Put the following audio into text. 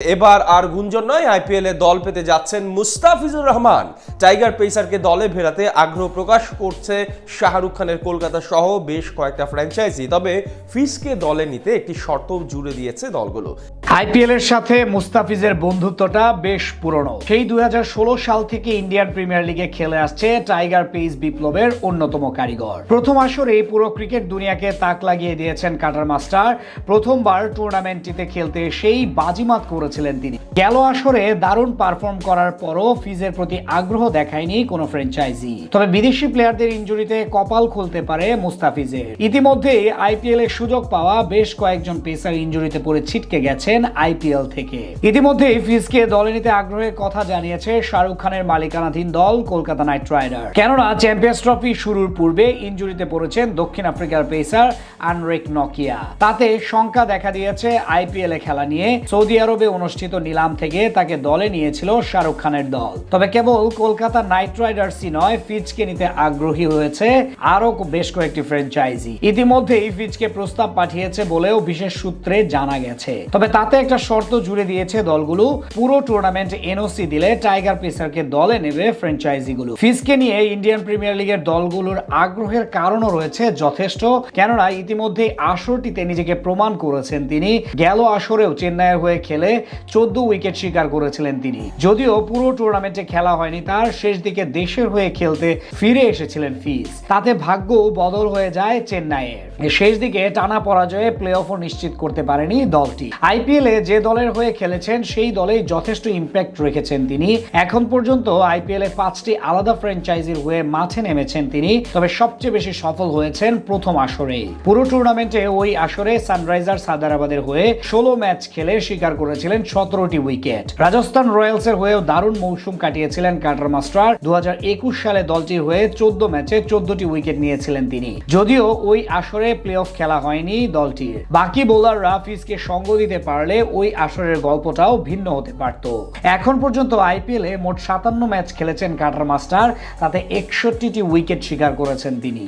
এবার আর গুঞ্জন নয় আইপিএল এ দল পেতে যাচ্ছেন মুস্তাফিজুর রহমান। টাইগার পেসারকে দলে ফেরাতে আগ্রহ প্রকাশ করছে শাহরুখ খানের কলকাতা সহ বেশ কয়েকটা ফ্র্যাঞ্চাইজি তবে ফিসকে দলে নিতে একটি শর্ত জুড়ে দিয়েছে দলগুলো। আইপিএল এর সাথে মুস্তাফিজের বন্ধুত্বটা বেশ পুরনো। সেই দুই হাজার ষোলো সাল থেকে ইন্ডিয়ান প্রিমিয়ার লিগে খেলে আসছে টাইগার পেস বিপ্লবের অন্যতম কারিগর। প্রথম আসরে পুরো ক্রিকেট দুনিয়াকে তাক লাগিয়ে দিয়েছেন কাটার মাস্টার প্রথমবার টুর্নামেন্টটিতে খেলতে সেই বাজিমাত করেছিলেন তিনি। গেল আসরে দারুণ পারফর্ম করার পরও ফিজের প্রতি আগ্রহ দেখায়নি কোনো ফ্র্যাঞ্চাইজি তবে বিদেশি প্লেয়ারদের ইনজুরিতে কপাল খুলতে পারে মুস্তাফিজের। ইতিমধ্যেই আইপিএল এর সুযোগ পাওয়া বেশ কয়েকজন পেসার ইনজুরিতে পড়ে ছিটকে গেছেন আইপিএল থেকে। ইতিমধ্যেই ফিজকে দলে নিতে আগ্রহের কথা জানিয়েছে শাহরুখ খানের মালিকানাধীন দল কলকাতা নাইট রাইডার কেননা চ্যাম্পিয়ন্স ট্রফি শুরুর পূর্বে ইঞ্জুরিতে পড়েছেন দক্ষিণ আফ্রিকার পেসার আনরেক নকিয়া। তাতে শঙ্কা দেখা দিয়েছে আইপিএল এ খেলা নিয়ে। সৌদি আরবে অনুষ্ঠিত নিলাম থেকে তাকে দলে নিয়েছিল শাহরুখ খানের দল। তবে কেবল কলকাতা নাইট রাইডার্সই নয়, ফিজকে নিতে আগ্রহী হয়েছে আরও বেশ কয়েকটি ফ্র্যাঞ্চাইজি। ইতিমধ্যেই ফিজকে প্রস্তাব পাঠিয়েছে বলেও বিশেষ সূত্রে জানা গেছে। তবে তাতে একটা শর্ত জুড়ে দিয়েছে দলগুলো, পুরো টুর্নামেন্ট এনওসি দিলে টাইগার পেসারকে দলে নেবে ফ্র্যাঞ্চাইজিগুলো। ফিজকে নিয়ে ইন্ডিয়ান প্রিমিয়ার লিগের দলগুলোর আগ্রহের কারণও রয়েছে যথেষ্ট, কেননা ইতিমধ্যে আসরটিতে নিজেকে প্রমাণ করেছেন তিনি। গেল আসরেও চেন্নাইয়ের হয়ে খেলে চোদ্দ উইকেট শিকার করেছিলেন তিনি। যদিও পুরো টুর্নামেন্টে খেলা হয়নি, তার শেষ দিকে দেশের হয়ে খেলতে ফিরে এসেছিলেন ফিজ। তাতে ভাগ্য বদল হয়ে যায় চেন্নাইয়ের। শেষ দিকে টানা পরাজয়ে প্লে অফও নিশ্চিত করতে পারেনি দলটি। আইপিএল এ যে দলের হয়ে খেলেছেন, সেই দলেই যথেষ্ট ইম্প্যাক্ট রেখেছেন তিনি। এখন পর্যন্ত আইপিএল এ পাঁচটি আলাদা ফ্র্যাঞ্চাইজির হয়ে মাঠে নেমেছেন তিনি, তবে সবচেয়ে বেশি সফল হয়েছেন প্রথম আসরেই পুরো টুর্নামেন্টে ওই আসরে সানরাইজার্স হায়দ্রাবাদের হয়ে ষোলো ম্যাচ খেলে শিকার করেছিলেন সতেরোটি উইকেট। রাজস্থান রয়্যালসের হয়েও দারুণ মৌসুম কাটিয়েছিলেন কাটার মাস্টার। দু সালে দলটির হয়ে চোদ্দ ম্যাচে চোদ্দটি উইকেট নিয়েছিলেন তিনি। যদিও ওই আসরে প্লে অফ খেলা হয়নি দলটির। বাকি বোলার রাফিজকে সঙ্গ দিতে পারলে ওই আসরের গল্পটাও ভিন্ন হতে পারত। এখন পর্যন্ত আইপিএল এ মোট সাতান্ন ম্যাচ খেলেছেন কাটার মাস্টার, তাতে একষট্টিটি উইকেট শিকার করেছেন তিনি।